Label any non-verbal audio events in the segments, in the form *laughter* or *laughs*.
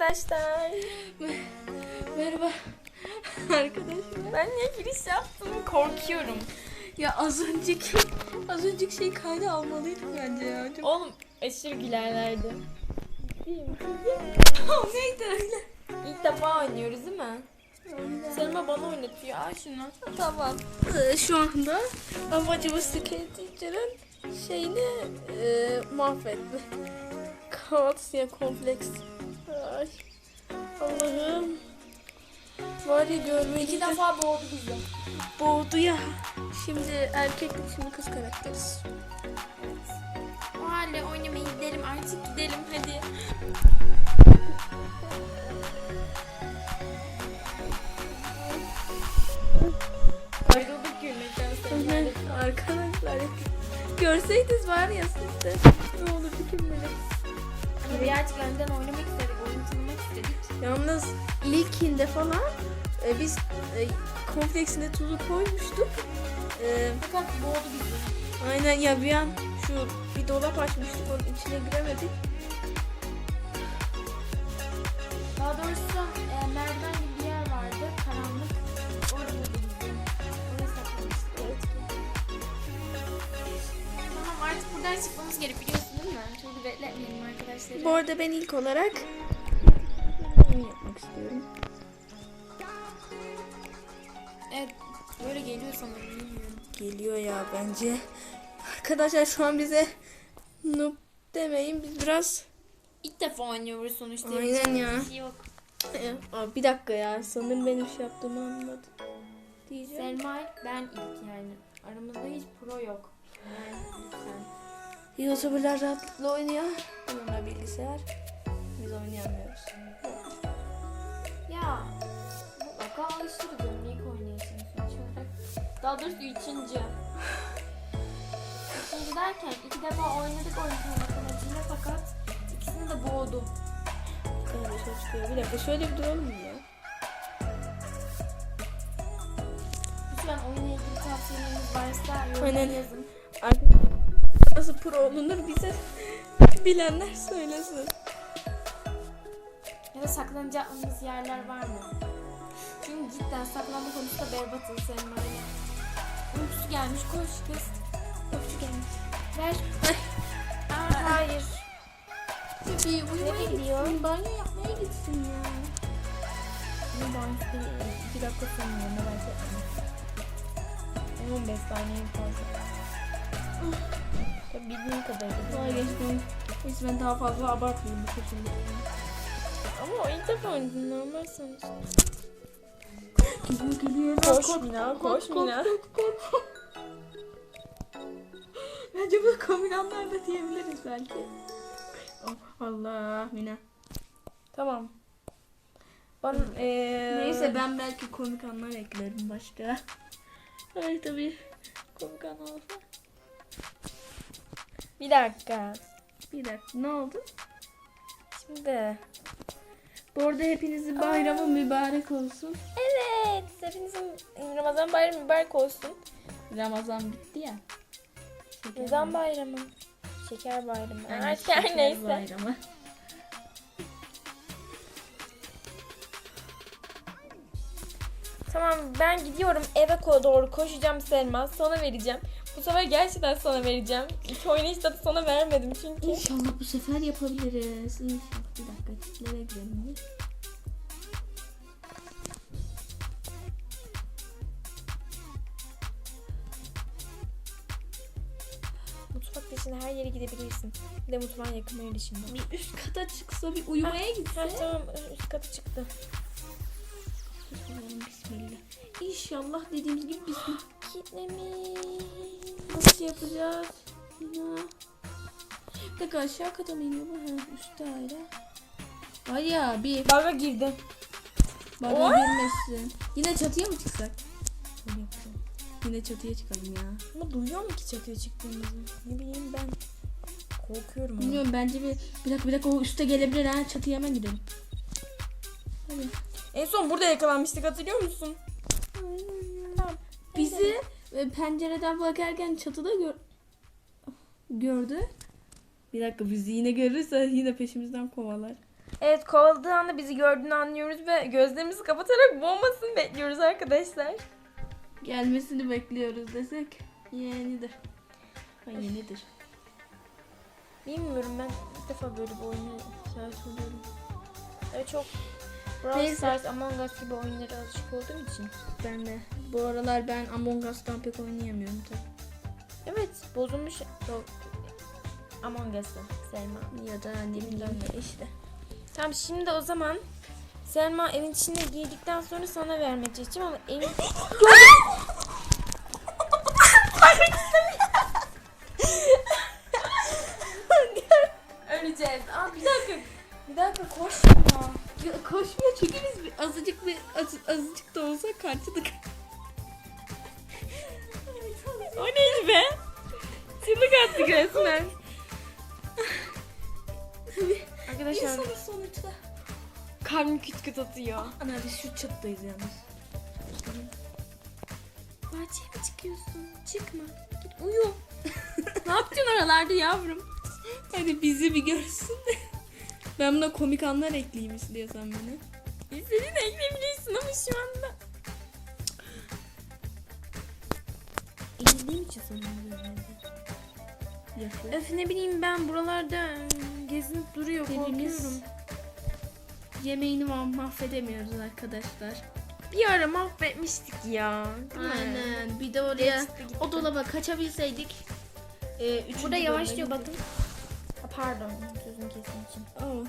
arkadaşlar. Merhaba arkadaşlar. Ben niye giriş yaptım? Korkuyorum. Ya az önceki az önceki şeyi kayda almalıydık bence ya. Çok... Oğlum aşırı gülerlerdi. *laughs* O neydi öyle? İlk defa oynuyoruz değil mi? Selma bana oynatıyor. Al şunu. Tamam. Ee, şu anda amacımız Secret Teacher'ın şeyini e, mahvetti. Kaotisya kompleks. Ay. Allah'ım. Var ya görmeyi İki defa boğdu bizi. boğdu ya. Şimdi erkeklik şimdi kız karakteriz. O halde oynamaya gidelim artık gidelim hadi. Ayrıldık gülmekten Selma'yla. Arkadaşlar görseydiniz var ya siz de ne olurdu kim bilir. Birazcık önden oynamak istedik, oyun tanımak istedik. Yalnız ilkinde falan e, biz e, kompleksine tuzu koymuştuk. E, Fakat boğdu bizi. aynen ya bir an şu bir dolap açmıştık onun içine giremedik. Daha doğrusu e, merdiven gibi bir yer vardı, karanlık. Orada buldu bizi. Oraya saklamıştık. Evet. Tamam artık buradan çıkmamız gerek Çok bekletmeyelim arkadaşları. Bu arada ben ilk olarak yapmak istiyorum. Evet, böyle geliyor sanırım bilmiyorum. Geliyor ya bence. Arkadaşlar şu an bize noob demeyin biz biraz İlk defa oynuyoruz sonuçta. Aynen ya. bir şey yok. Aa, bir dakika ya sanırım benim şey yaptığımı anladı. Diyeceğim. Selma ben ilk yani. Aramızda hiç pro yok. Yani lütfen. YouTuber'lar rahatlıkla oynuyor. Bununla bilgisayar. Biz oynayamıyoruz. Ya mutlaka alıştırırız onu ilk oynayışını sonuç olarak. Daha doğrusu üçüncü. Üçüncü derken iki defa oynadık oyun tanımak amacıyla fakat ikisini de boğdu. Öyle şey çıkıyor. Bir dakika şöyle bir duralım mı ya? Lütfen oyunla ilgili tavsiyeleriniz varsa yorumlara yazın. Arkadaşlar nasıl pro olunur bize bilenler söylesin. Ya da saklanacağımız yerler var mı? Çünkü cidden saklanma konusunda berbatız Selma'yla. Uykusu gelmiş koş kız. Uykusu gelmiş. Ver. Aa, hayır. Bebeği Nereye gidiyor? Banyo yapmaya gitsin ya. Bunun banyosu değil. İki dakika sonra merak etme. 15 saniye fazla. Tabii bildiğim kadarıyla. Vazgeçtim. Neyse ben daha fazla abartmayayım bu şekilde. Ama o ilk defa oynadın normal sonuçta. Geliyor geliyor. Koş Mina, koş Mina. Bence bu kombinanlar da diyebiliriz belki. Oh, Allah Mina. Tamam. Bana eee... Neyse ben belki komik anlar eklerim başka. Ay tabii komik an olsa. Bir dakika. Bir dakika ne oldu? Şimdi. Bu arada hepinizin bayramı mübarek olsun. Evet. Hepinizin Ramazan bayramı mübarek olsun. Ramazan bitti ya. Şeker Ramazan bayramı. Şeker bayramı. Artık her şeker neyse. Bayramı. Tamam ben gidiyorum eve doğru koşacağım Selma. Sana vereceğim. Bu sefer gerçekten sana vereceğim. İlk oynayışta da sana vermedim çünkü. İnşallah bu sefer yapabiliriz. İnşallah. Bir dakika çitlere girelim. Mutfak dışında her yere gidebilirsin. Bir de mutfağın yakınları dışında. Bir üst kata çıksa bir uyumaya Ha, gitse. tamam üst katı çıktı. Bismillah. İnşallah dediğimiz gibi bismillah. Kitlemiş. Nasıl yapacağız? Ya. Bir dakika aşağı kata mı iniyor bu? Ha, üstte hala. Var ya bir Baga girdi. bana Oy! girmesin. Yine çatıya mı çıksak? Yine çatıya çıkalım ya. Ama duyuyor mu ki çatıya çıktığımızı? Ne bileyim ben. Korkuyorum. Bilmiyorum bence bir bir dakika bir dakika o üste gelebilir ha çatıya hemen gidelim. Hadi. En son burada yakalanmıştık hatırlıyor musun? Bizi pencereden bakarken çatıda gör gördü. Bir dakika bizi yine görürse yine peşimizden kovalar. Evet kovaladığı anda bizi gördüğünü anlıyoruz ve gözlerimizi kapatarak boğmasını bekliyoruz arkadaşlar. Gelmesini bekliyoruz desek yenidir. Ha, yenidir. Bilmiyorum ben ilk defa böyle bir oyuna şahit oluyorum. Evet çok Brawl. Stars, Among Us gibi oyunlara alışık olduğum için. Ben de. Bu aralar ben Among Us'tan pek oynayamıyorum tabii. Evet bozulmuş. Among Us'ı Selma. Ya da bileyim Bilmem işte. Tamam şimdi o zaman Selma evin içine girdikten sonra sana vermeye çalışacağım ama evin... *laughs* Öleceğiz. Aa bir dakika. Bir dakika koşma. Ya koşmuyor çünkü biz azıcık bir az, azıcık da olsa karşılık. Attık resmen. Arkadaşlar İnsanın sonuçta. kalbim küt küt atıyor. Ana biz şu çattayız yalnız. Bahçeye mi çıkıyorsun? Çıkma. Git uyu. *laughs* ne yapacaksın oralarda yavrum? Hadi bizi bir görsün de. Ben buna komik anlar ekleyeyim istiyorsan beni. İstediğin ekleyebilirsin ama şu anda. Eğildiğim için sana böyle. Yapı. Öf ne bileyim ben buralarda ım, gezinip duruyor Hepimiz korkuyorum. Yemeğini ma- mahvedemiyoruz arkadaşlar. Bir ara mahvetmiştik ya. değil mi? Aynen. Bir de oraya Geçti gitti. o dolaba kaçabilseydik. E, üçüncü Burada yavaş diyor bakın. Ha, pardon sözünü kestim için. Aa.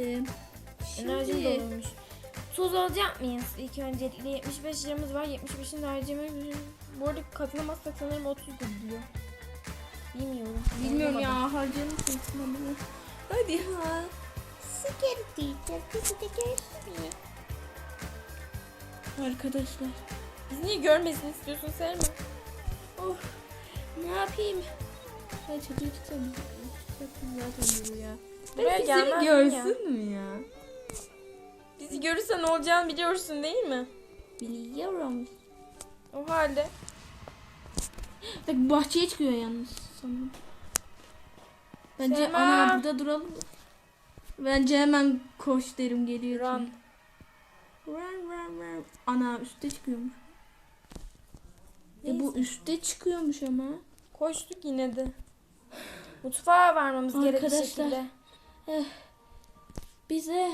E, Enerjim şimdi dolmuş. Tuz alacak mıyız? İlk öncelikle 75 liramız var. 75'in de harcamayı Bu arada katlamazsak sanırım 30 da gidiyor. Bilmiyorum. bilmiyorum ya harcamışsın bunu. Hadi ha. Sigara diyeceğiz. Bizi de görsün. Arkadaşlar. Biz niye görmesin istiyorsun Selma? Oh. Ne yapayım? Hadi çocuğu tutalım. Zaten zaten bu ya. Buraya Belki gelmez görsün mü ya? Bizi görürsen olacağını biliyorsun değil mi? Biliyorum. O halde. Bak bahçeye çıkıyor yalnız sanırım. Bence Selma. ana burada duralım. Bence hemen koş derim geliyor. Run. Run run run. Ana üstte çıkıyormuş. E bu Neyse. üstte çıkıyormuş ama. Koştuk yine de. Mutfağa varmamız gerek bir Arkadaşlar. şekilde. Bize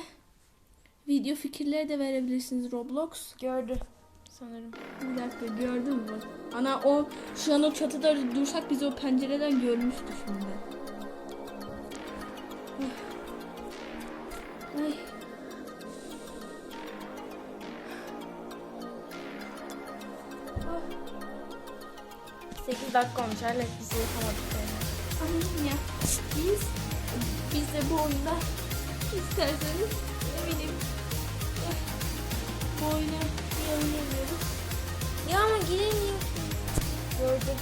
video fikirleri de verebilirsiniz Roblox. Gördü sanırım. Bir dakika gördün mü? Ana o şu an o çatıda dursak bizi o pencereden görmüştü şimdi. Ay. Ay. 8 dakika olmuş hala şey yapamadık. Annem ya. Biz biz de bu oyunda isterseniz ne bileyim bu oyunu oynayamıyoruz. Ya ama giremiyorsun. Gördü.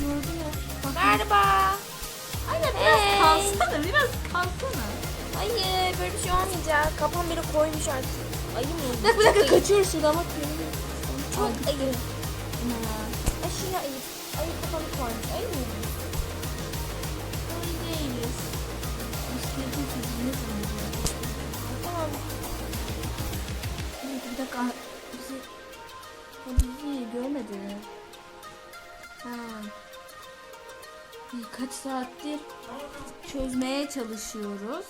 Gördün ya. Bak, Merhaba. Aynen biraz kalsana biraz kalsana. Hayır böyle bir şey olmayacak. Kafam biri koymuş artık. Ayı mı? Bir dakika bir dakika kaçıyoruz şuradan bak. Çok Ay, ayı. Aşırı ayı. Ayı kafamı koymuş. Ayı mı? Öyle değiliz. Bisikletin sözünü sanırım. Tamam. Bir dakika o bizi görmedi. Ha. Birkaç saattir çözmeye çalışıyoruz.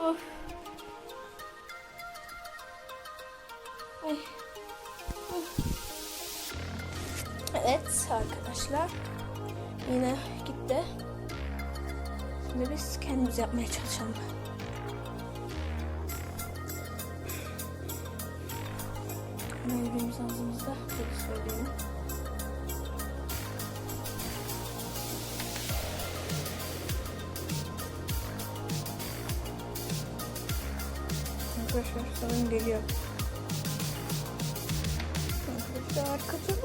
Of. Ay. Evet arkadaşlar. Yine gitti. Şimdi biz kendimiz yapmaya çalışalım. Ürünümüz ağzımızda? Peki söyleyelim. Arkadaşlar sanırım geliyor. Arkadaşlar katılın.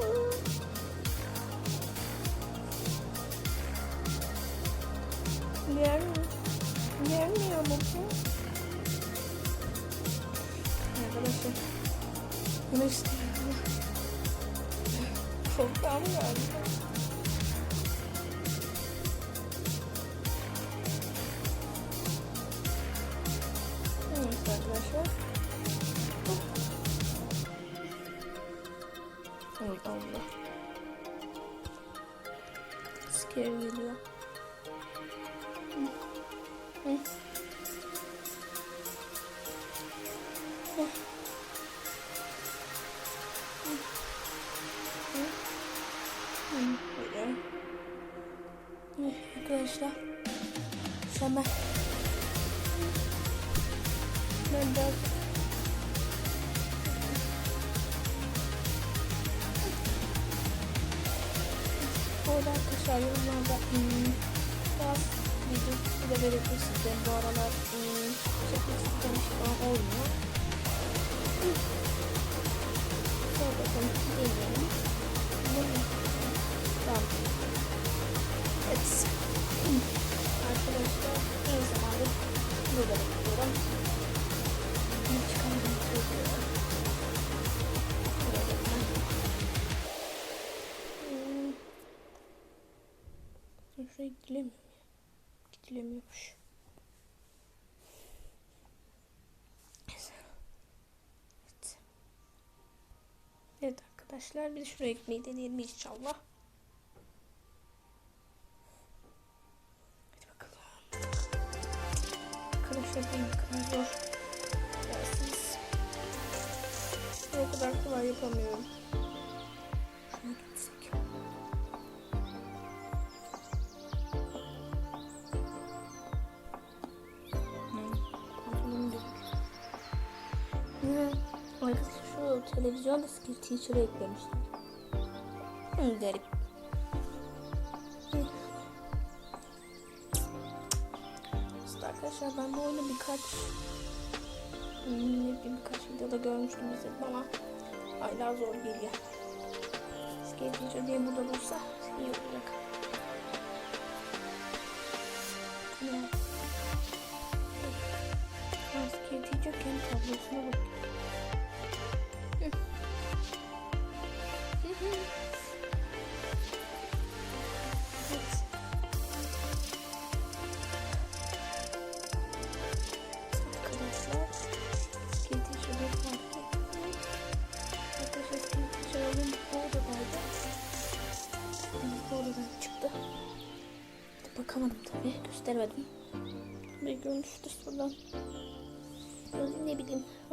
Evet arkadaşlar. Oh. Allah. Arada arkadaşlar yorumlarda hmm, biraz video da verebilirsiniz. Ben bu aralar hmm, çekmek istediğim şey falan olmuyor. Şöyle bakalım. Deneyelim. Tamam. Evet. Arkadaşlar en zamandır burada bekliyorum. Ne çıkardım Şuraya gidilemiyor ya. Gidilemiyormuş. Evet. Evet arkadaşlar bir şuraya gitmeyi deneyelim inşallah. Hadi bakalım. Arkadaşlar benim kadar zor. Dersiniz. O kadar kolay yapamıyorum. Arkadaşlar şu televizyonda skill teacher'ı eklemişler. Hı, garip. Arkadaşlar ben bu oyunu birkaç hmm, ne birkaç videoda görmüştüm izledim ama hala zor geliyor. Skill teacher diye burada bulsa iyi olacak. Ne? Skill kendi tablosuna bak.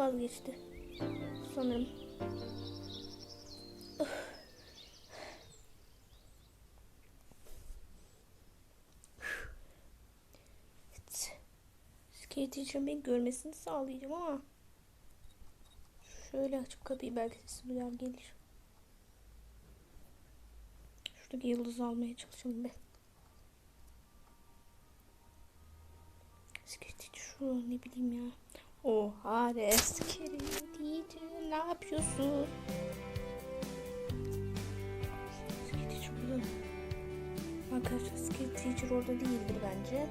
Vazgeçti. Sanırım. Skate teacher beni görmesini sağlayacağım ama şöyle açıp kapıyı belki sesi duyar gelir. Şuradaki yıldızı almaya çalışalım be. Skate şu ne bileyim ya. Oha reskeri ne yapıyorsun? Arkadaşlar skate teacher orada değildir bence.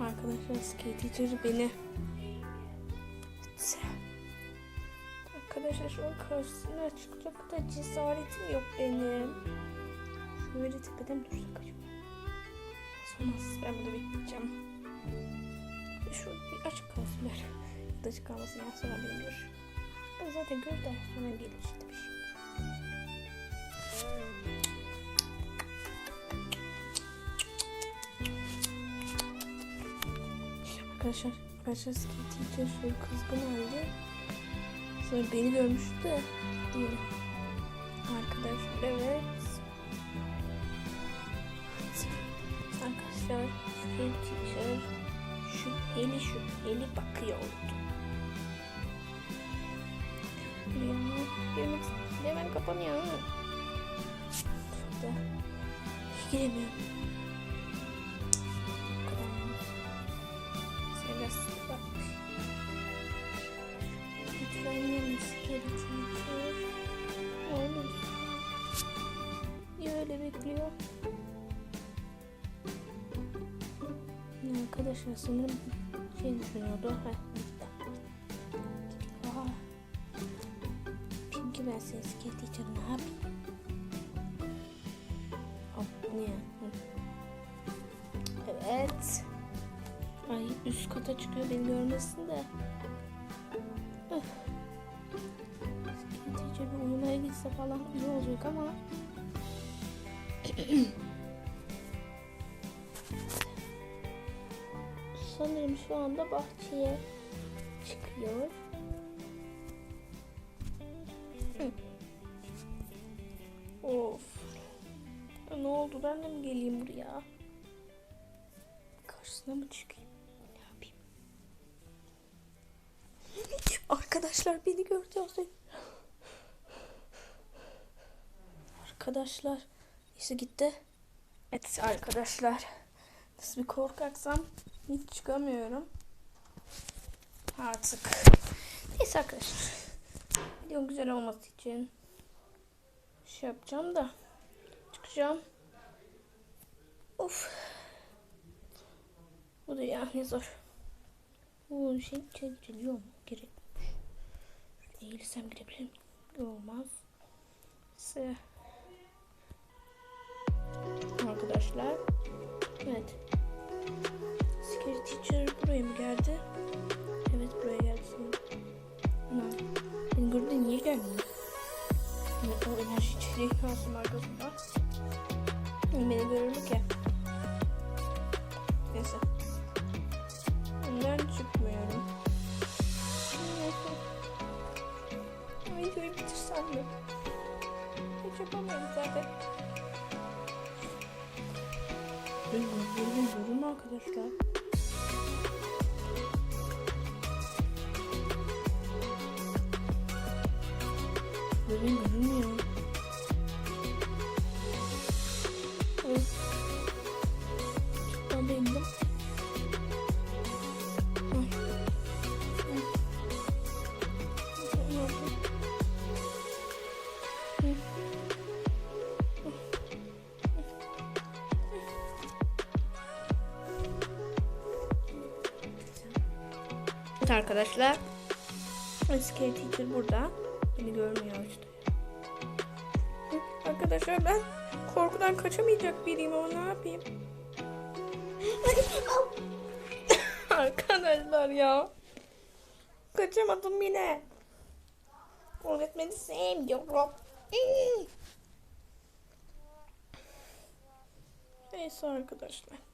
Arkadaşlar skate teacher beni Arkadaşlar şu an karşısına çıkacak cesaretim yok benim. Şöyle tepeden mi dursak acaba? Olmaz. Ben burada bekleyeceğim. Açık kalsın böyle. Ya da açık kalmasın ya sonra. Ben zaten gör de sonra gelir bir şey. Arkadaşlar, arkadaşlar skill teacher kızgın halde. Sonra beni görmüştü de değil. Arkadaşlar evet. Arkadaşlar skill teacher şüpheli şüpheli bakıyordu. Ya girmek hemen kapanıyor. Şurada. Giremiyorum. Biraz bak. Lütfen skill teacher. Olur. Arkadaşlar sanırım şey düşünüyordu. Heh, gitti. Aa. Pinky ben seni skill teacher ne? Hop ne. Evet. Ay üst kata çıkıyor beni görmesin de. Öf. Gece bir uyumaya gitse falan iyi olacak ama. *clears throat* Sanırım şu anda bahçeye çıkıyor. Of. Ne oldu ben de mi geleyim buraya? Karşısına mı çıkayım? Ne yapayım? *laughs* Arkadaşlar beni gördü az. Arkadaşlar. Neyse gitti. Evet arkadaşlar. Nasıl bir korkaksam hiç çıkamıyorum. Artık. Neyse arkadaşlar. Videom güzel olması için şey yapacağım da çıkacağım. Of. Bu da ya ne zor. Bu şey içeri geliyor mu? Gerek. Eğilsem girebilir miyim? Olmaz. Neyse. Arkadaşlar. Evet. Scary Teacher buraya mı geldi? Evet buraya geldi sanırım. Beni gördü niye gelmiyor? O enerji içeriği kalsın arkasında. Beni görür mü ki? Neyse. Ben çıkmıyorum. Neyse. Videoyu bitirsem mi? Hiç yapamıyorum zaten. Ben gözlerimi görün arkadaşlar. Evet arkadaşlar. Scary Teacher burada. Beni görmüyor işte. Arkadaşlar ben korkudan kaçamayacak biriyim ama ne yapayım? *laughs* Arkadaşlar ya. Kaçamadım yine. Öğretmeni sevmiyorum. Neyse arkadaşlar.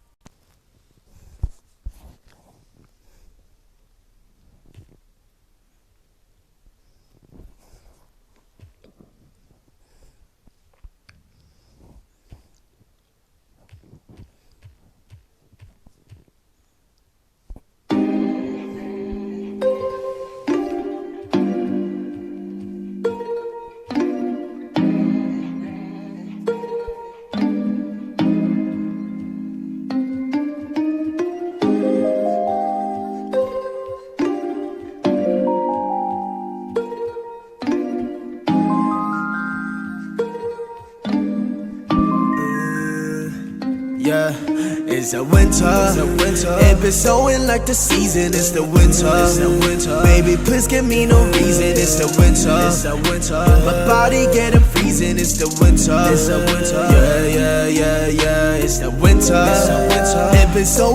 It's a winter. It's winter. It been snowing like the season. It's the winter. It's the winter. Baby, please give me no reason. It's the winter. It's the winter. My body getting freezing. It's the winter. It's the winter. Yeah, yeah, yeah, yeah. It's the winter. It's the winter. It been snowing.